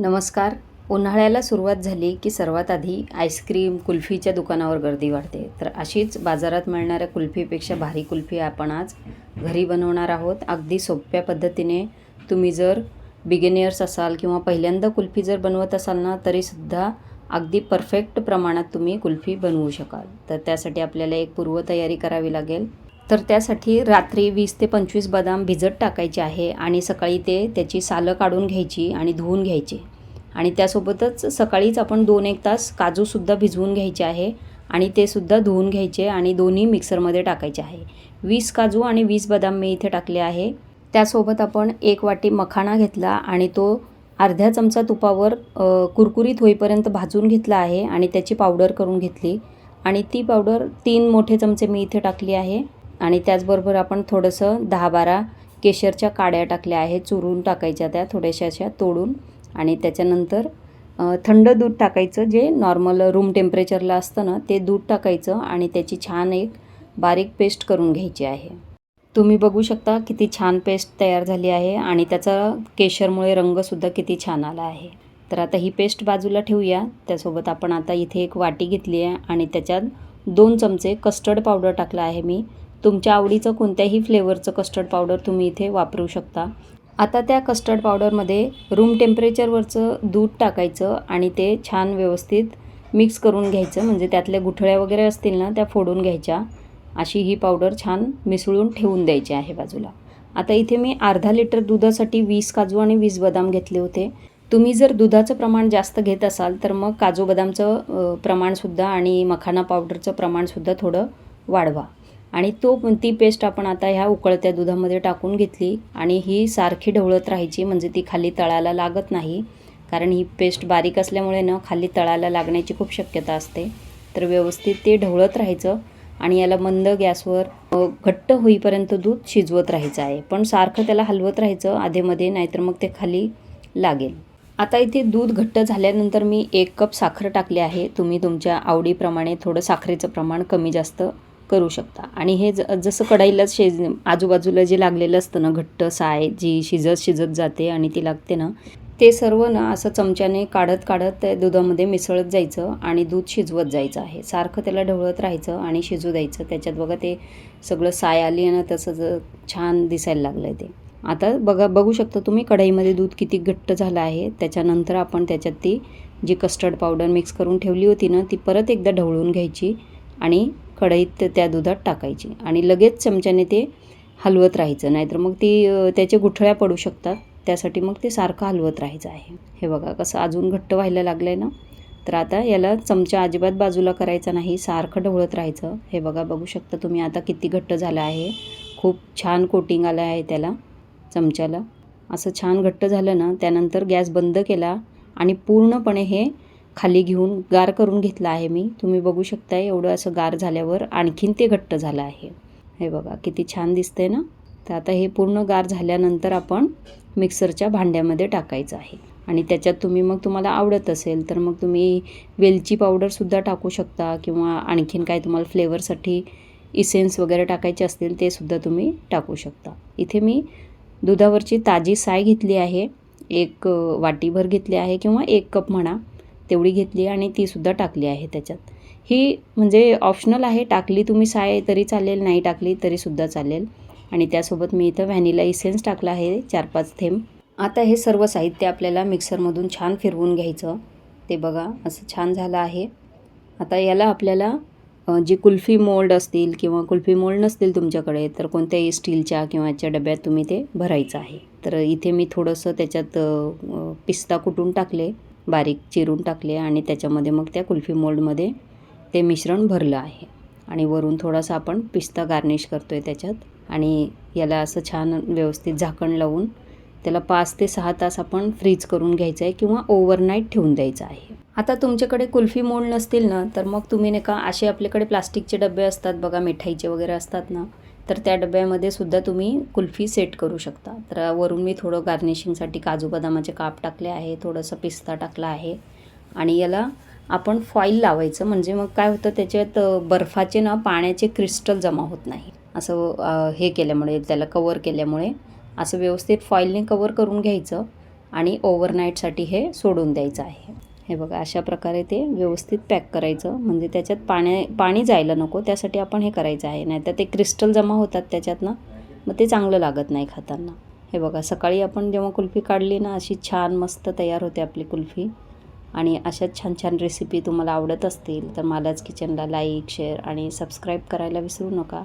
नमस्कार. उन्हाळ्याला सुरुवात झाली की सर्वात आधी आईस्क्रीम कुल्फीच्या दुकानावर गर्दी वाढते. तर अशीच बाजारात मिळणाऱ्या कुल्फीपेक्षा भारी कुल्फी आपण आज घरी बनवणार आहोत. अगदी सोप्या पद्धतीने तुम्ही जर बिगिनियर्स असाल किंवा पहिल्यांदा कुल्फी जर बनवत असाल ना तरीसुद्धा अगदी परफेक्ट प्रमाणात तुम्ही कुल्फी बनवू शकाल. तर त्यासाठी आपल्याला एक पूर्वतयारी करावी लागेल. तर त्यासाठी रात्री वीस ते पंचवीस बदाम भिजत टाकायचे आहे आणि सकाळी ते त्याची सालं काढून घ्यायची आणि धुवून घ्यायची. आणि त्यासोबतच सकाळीच आपण दोन एक तास काजूसुद्धा भिजवून घ्यायचे आहे आणि ते सुद्धा धुवून घ्यायचे आणि दोन्ही मिक्सरमध्ये टाकायचे आहे. वीस काजू आणि वीस बदाम मी इथे टाकले आहे. त्यासोबत आपण एक वाटी मखाणा घेतला आणि तो अर्ध्या चमचा तुपावर कुरकुरीत होईपर्यंत भाजून घेतला आहे आणि त्याची पावडर करून घेतली. आणि ती पावडर तीन मोठे चमचे मी इथे टाकली आहे. आणि त्याचबरोबर आपण थोडंसं दहा बारा केशरच्या काड्या टाकल्या आहेत. चुरून टाकायच्या त्या थोड्याशा अशा तोडून. आणि त्याच्यानंतर थंड दूध टाकायचं जे नॉर्मल रूम टेम्परेचरला असतं ना ते दूध टाकायचं आणि त्याची छान एक बारीक पेस्ट करून घ्यायची आहे. तुम्ही बघू शकता किती छान पेस्ट तयार झाली आहे आणि त्याचा केशरमुळे रंगसुद्धा किती छान आला आहे. तर आता ही पेस्ट बाजूला ठेवूया. त्यासोबत आपण आता इथे एक वाटी घेतली आहे आणि त्याच्यात दोन चमचे कस्टर्ड पावडर टाकला आहे मी. तुमच्या आवडीचं कोणत्याही फ्लेवरचं कस्टर्ड पावडर तुम्ही इथे वापरू शकता. आता त्या कस्टर्ड पावडरमध्ये रूम टेम्परेचरवरचं दूध टाकायचं आणि ते छान व्यवस्थित मिक्स करून घ्यायचं. म्हणजे त्यातल्या गुठळ्या वगैरे असतील ना त्या फोडून घ्यायच्या. अशी ही पावडर छान मिसळून ठेवून द्यायची आहे बाजूला. आता इथे मी अर्धा लिटर दुधासाठी वीस काजू आणि वीस बदाम घेतले होते. तुम्ही जर दुधाचं प्रमाण जास्त घेत असाल तर मग काजू बदामचं प्रमाणसुद्धा आणि मखाना पावडरचं प्रमाणसुद्धा थोडं वाढवा. आणि तो ती पेस्ट आपण आता ह्या उकळत्या दुधामध्ये टाकून घेतली आणि ही सारखी ढवळत राहायची म्हणजे ती खाली तळाला लागत नाही. कारण ही पेस्ट बारीक असल्यामुळे ना खाली तळाला लागण्याची खूप शक्यता असते. तर व्यवस्थित ते ढवळत राहायचं आणि याला मंद गॅसवर घट्ट होईपर्यंत दूध शिजवत राहायचं आहे. पण सारखं त्याला हलवत राहायचं आधेमध्ये नाहीतर मग ते खाली लागेल. आता इथे दूध घट्ट झाल्यानंतर मी एक कप साखर टाकली आहे. तुम्ही तुमच्या आवडीप्रमाणे थोडं साखरेचं प्रमाण कमी जास्त करू शकता. आणि हे ज जसं कढाईला शेज आजूबाजूला जे लागलेलं असतं ना घट्ट साय जी शिजत शिजत जाते आणि ती लागते ना ते सर्व ना असं चमच्याने काढत काढत त्या दुधामध्ये मिसळत जायचं आणि दूध शिजवत जायचं आहे. सारखं त्याला ढवळत राहायचं आणि शिजू द्यायचं. त्याच्यात बघा ते सगळं साय आली आहे ना तसं छान दिसायला लागलं आहे ते. आता बघा बघू शकता तुम्ही कढाईमध्ये दूध किती घट्ट झालं आहे. त्याच्यानंतर आपण त्याच्यात ती जी कस्टर्ड पावडर मिक्स करून ठेवली होती ना ती परत एकदा ढवळून घ्यायची आणि कढईत त्या दुधात टाकायची आणि लगेच चमच्याने ते हलवत राहायचं. नाहीतर मग ती त्याचे गुठळ्या पडू शकतात. त्यासाठी मग ते सारखं हलवत राहायचं आहे. हे बघा कसं अजून घट्ट व्हायला लागलं आहे ना? तर आता याला चमचा अजिबात बाजूला करायचा नाही सारखं ढवळत राहायचं. हे बघा बघू शकता तुम्ही आता किती घट्ट झालं आहे. खूप छान कोटिंग आलं आहे त्याला चमच्याला. असं छान घट्ट झालं ना त्यानंतर गॅस बंद केला आणि पूर्णपणे हे खाली घेऊन गार करून घेतला आहे मी. तुम्ही बघू शकता एवढं असं गार झाल्यावर आणखीन ते घट्ट झालं आहे. हे बघा किती छान दिसतंय ना? तर आता हे पूर्ण गार झाल्यानंतर आपण मिक्सरच्या भांड्यामध्ये टाकायचं आहे. आणि त्याच्यात तुम्ही मग तुम्हाला आवडत असेल तर मग तुम्ही वेलची पावडरसुद्धा टाकू शकता किंवा आणखीन काय तुम्हाला फ्लेवरसाठी इसेन्स वगैरे टाकायचे असतील ते सुद्धा तुम्ही टाकू शकता. इथे मी दुधावरची ताजी साय घेतली आहे. एक वाटीभर घेतली आहे किंवा एक कप म्हणा. तेवढी घेतली आणि तीसुद्धा टाकली आहे त्याच्यात. ही म्हणजे ऑप्शनल आहे टाकली तुम्ही साय तरी चालेल नाही टाकली तरीसुद्धा चालेल. आणि त्यासोबत मी इथं व्हॅनिला इसेन्स टाकला आहे चार पाच थेंब. आता हे सर्व साहित्य आपल्याला मिक्सरमधून छान फिरवून घ्यायचं. ते बघा असं छान झालं आहे. आता याला आपल्याला जी कुल्फी मोल्ड असतील किंवा कुल्फी मोल्ड नसतील तुमच्याकडे तर कोणत्याही स्टीलच्या किंवा याच्या डब्यात तुम्ही ते भरायचं आहे. तर इथे मी थोडंसं त्याच्यात पिस्ता कुटून टाकले. बारीक चिरून टाकले आणि त्याच्यामध्ये मग त्या कुल्फी मोल्डमध्ये ते मिश्रण भरलं आहे. आणि वरून थोडासा आपण पिस्ता गार्निश करतो आहे त्याच्यात. आणि याला असं छान व्यवस्थित झाकण लावून त्याला पाच ते सहा तास आपण फ्रीज करून घ्यायचं आहे किंवा ओव्हरनाईट ठेवून द्यायचं आहे. आता तुमच्याकडे कुल्फी मोड नसतील ना तर मग तुम्ही नाही का असे आपल्याकडे प्लास्टिकचे डबे असतात बघा मिठाईचे वगैरे असतात ना तर त्या डब्यामध्ये सुद्धा तुम्ही कुल्फी सेट करू शकता. तर वरून मी थोडं गार्निशिंगसाठी काजू बदामाचे काप टाकले आहे थोडंसं पिस्ता टाकला आहे आणि याला आपण फॉईल लावायचं. म्हणजे मग काय होतं त्याच्यात बर्फाचे ना पाण्याचे क्रिस्टल जमा होत नाही. असं हे केल्यामुळे त्याला कवर केल्यामुळे असं व्यवस्थित फॉईलने कवर करून घ्यायचं आणि ओव्हरनाईटसाठी हे सोडून द्यायचं आहे. हे बघा अशा प्रकारे ते व्यवस्थित पॅक करायचं. म्हणजे त्याच्यात पाणी पाणी जायला नको. त्यासाठी आपण हे करायचं आहे. नाहीतर ते क्रिस्टल जमा होतात त्याच्यातनं मग ते चांगलं लागत नाही खाताना. हे बघा सकाळी आपण जेव्हा कुल्फी काढली ना अशी छान मस्त तयार होते आपली कुल्फी. आणि अशाच छान छान रेसिपी तुम्हाला आवडत असतील तर मालाच किचनला लाईक शेअर आणि सबस्क्राईब करायला विसरू नका.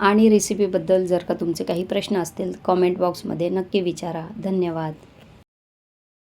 आणि रेसिपीबद्दल जर का तुमचे काही प्रश्न असतील कॉमेंट बॉक्समध्ये नक्की विचारा. धन्यवाद.